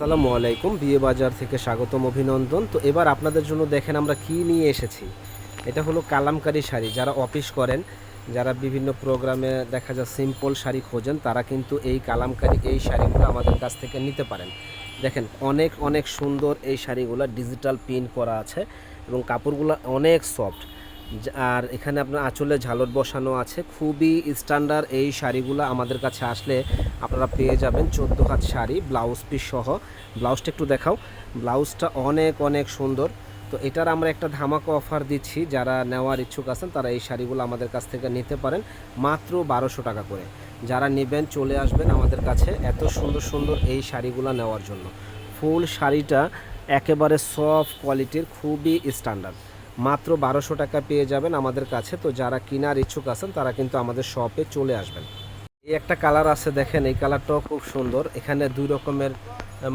আসসালামু আলাইকুম, বিয়ে বাজার থেকে স্বাগতম অভিনন্দন। তো এবার আপনাদের জন্য দেখেন আমরা কি নিয়ে এসেছি। এটা হলো কালামকারী শাড়ি। যারা অফিস করেন, যারা বিভিন্ন প্রোগ্রামে দেখা যায় সিম্পল শাড়ি খোঁজেন, তারা কিন্তু এই কালামকারী এই শাড়িগুলো আমাদের কাছ থেকে নিতে পারেন। দেখেন, অনেক অনেক সুন্দর এই শাড়িগুলো ডিজিটাল প্রিন্ট করা আছে এবং কাপড়গুলো অনেক সফট। আর এখানে আপনার আঁচলে ঝালর বসানো আছে। খুবই স্ট্যান্ডার্ড এই শাড়িগুলো আমাদের কাছে আসলে আপনারা পেয়ে যাবেন চোদ্দ হাত শাড়ি ব্লাউজ পিস সহ। ব্লাউজটা একটু দেখাও। ব্লাউজটা অনেক অনেক সুন্দর। তো এটার আমরা একটা ধামাকা অফার দিচ্ছি। যারা নেওয়ার ইচ্ছুক আছেন, তারা এই শাড়িগুলো আমাদের কাছ থেকে নিতে পারেন মাত্র বারোশো টাকা করে। যারা নেবেন, চলে আসবেন আমাদের কাছে এত সুন্দর সুন্দর এই শাড়িগুলো নেওয়ার জন্য। ফুল শাড়িটা একেবারে সফট কোয়ালিটির খুবই স্ট্যান্ডার্ড মাত্র বারোশো টাকা পেয়ে যাবেন আমাদের কাছে। তো যারা কেনার ইচ্ছুক আছেন, তারা কিন্তু আমাদের শপে চলে আসবেন। এই একটা কালার আছে দেখেন, এই কালারটাও খুব সুন্দর। এখানে দুই রকমের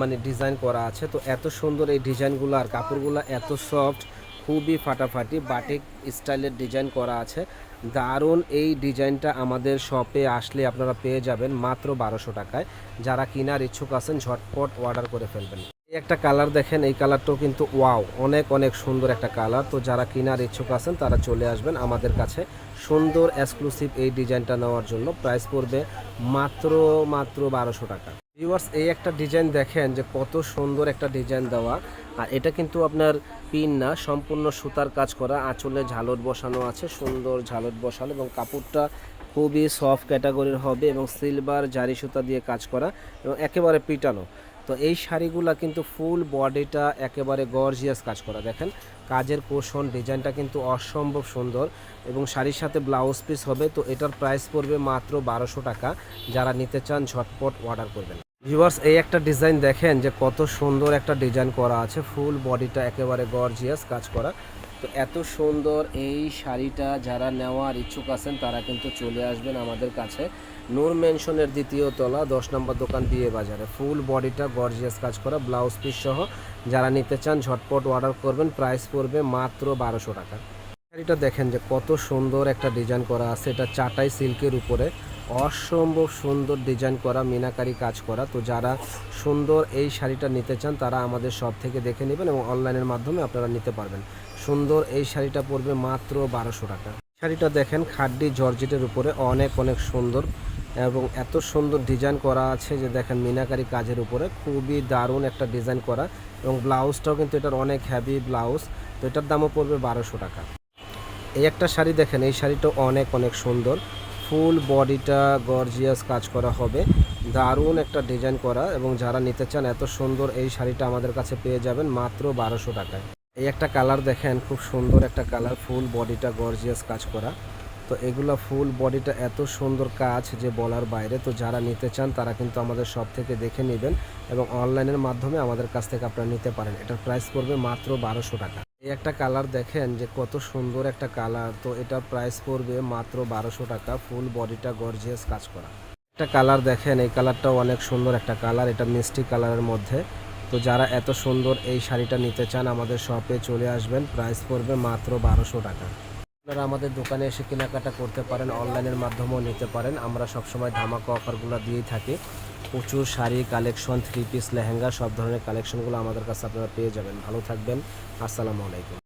মানে ডিজাইন করা আছে। তো এত সুন্দর এই ডিজাইনগুলো আর কাপড়গুলো এত সফট, খুবই ফাটাফাটি বাটিক স্টাইলের ডিজাইন করা আছে। দারুণ এই ডিজাইনটা আমাদের শপে আসলে আপনারা পেয়ে যাবেন মাত্র বারোশো টাকায়। যারা কেনার ইচ্ছুক আছেন, ঝটপট অর্ডার করে ফেলবেন। একটা কালার দেখেন, এই কালারটাও কিন্তু ওয়াও। অনেক অনেক সুন্দর একটা কালার। তো যারা কেনার ইচ্ছুক আছেন, তারা চলে আসবেন আমাদের কাছে। সুন্দর এক্সক্লুসিভ এই ডিজাইনটা নেওয়ার জন্য প্রাইস পড়বে মাত্র মাত্র বারোশো টাকা। ভিউয়ার্স এই একটা ডিজাইন দেখেন যে কত সুন্দর একটা ডিজাইন দেওয়া। আর এটা কিন্তু আপনার পিন না, সম্পূর্ণ সুতার কাজ করা। আঁচলে ঝালট বসানো আছে, সুন্দর ঝালট বসানো এবং কাপড়টা খুবই সফট ক্যাটাগরির হবে এবং সিলভার জারি সুতা দিয়ে কাজ করা এবং একেবারে পিটানো। তো এই শাড়িগুলো কিন্তু ফুল বডিটা একেবারে গর্জিয়াস কাজ করা। দেখেন, কাজের পোষণ, ডিজাইনটা কিন্তু অসম্ভব সুন্দর এবং শাড়ির সাথে ব্লাউজ পিস হবে, তো এটার প্রাইস পড়বে মাত্র বারোশো টাকা। যারা নিতে চান, ঝটপট অর্ডার করবেন। ভিউয়ার্স এই একটা ডিজাইন দেখেন যে কত সুন্দর একটা ডিজাইন করা আছে। ফুল বডিটা একেবারে গর্জিয়াস কাজ করা। তো এত সুন্দর এই শাড়িটা যারা নেওয়ার ইচ্ছুক আছেন, তারা কিন্তু চলে আসবেন আমাদের কাছে। নূর মেনশনের দ্বিতীয় তলা, দশ নম্বর দোকান বিয়ে বাজারে। ফুল বডিটা গর্জিয়াস কাজ করা ব্লাউজ পিস সহ। যারা নিতে চান, ঝটপট অর্ডার করবেন প্রাইস পড়বে মাত্র বারোশো টাকা। শাড়িটা দেখেন যে কত সুন্দর একটা ডিজাইন করা আছে। এটা চাটাই সিল্কের উপরে। অসম্ভব সুন্দর ডিজাইন করা, মিনাকারি কাজ করা। তো যারা সুন্দর এই শাড়িটা নিতে চান, তারা আমাদের সব থেকে দেখে নেবেন এবং অনলাইনের মাধ্যমে আপনারা নিতে পারবেন। সুন্দর এই শাড়িটা পড়বে মাত্র বারোশো টাকা। শাড়িটা দেখেন, খাড্ডি জর্জেটের উপরে অনেক অনেক সুন্দর এবং এত সুন্দর ডিজাইন করা আছে যে দেখেন, মিনাকারি কাজের উপরে খুবই দারুণ একটা ডিজাইন করা এবং ব্লাউজটাও কিন্তু এটার অনেক হ্যাভি ব্লাউজ। তো এটার দামও পড়বে বারোশো টাকা। এই একটা শাড়ি দেখেন, এই শাড়িটা অনেক অনেক সুন্দর। ফুল বডিটা গর্জিয়াস কাজ করা হবে। দারুণ একটা ডিজাইন করা এবং যারা নিতে চান, এত সুন্দর এই শাড়িটা আমাদের কাছে পেয়ে যাবেন মাত্র বারোশো টাকায়। এই একটা কালার দেখেন, খুব সুন্দর একটা কালার, ফুল বডিটা গর্জিয়াস কাজ করা। তো এগুলা ফুল বডিটা এত সুন্দর কাজ যে বলার বাইরে, তো যারা নিতে চান, তারা কিন্তু আমাদের সব থেকে দেখে নেবেন এবং অনলাইনের মাধ্যমে আমাদের কাছ থেকে আপনারা নিতে পারেন। এটার প্রাইস পড়বে মাত্র বারোশো টাকা। এই একটা কালার দেখেন যে কত সুন্দর একটা কালার তো এটা প্রাইস পড়বে মাত্র বারোশো টাকা ফুল বডিটা গর্জিয়াস কাজ করা। একটা কালার দেখেন, এই কালারটাও অনেক সুন্দর একটা কালার এটা মিষ্টি কালারের মধ্যে। তো যারা এত সুন্দর এই শাড়িটা নিতে চান, আমাদের শপে চলে আসবেন প্রাইস পড়বে মাত্র বারোশো টাকা। আপনারা আমাদের দোকানে এসে কেনাকাটা করতে পারেন অনলাইনের মাধ্যমেও নিতে পারেন। আমরা সবসময় ধামাকা অফারগুলো দিয়েই থাকি। প্রচুর sari collection three piece lehenga, সব ধরনের কালেকশনগুলো আমাদের কাছে আপনারা পেয়ে যাবেন। ভালো থাকবেন। আসসালামু আলাইকুম।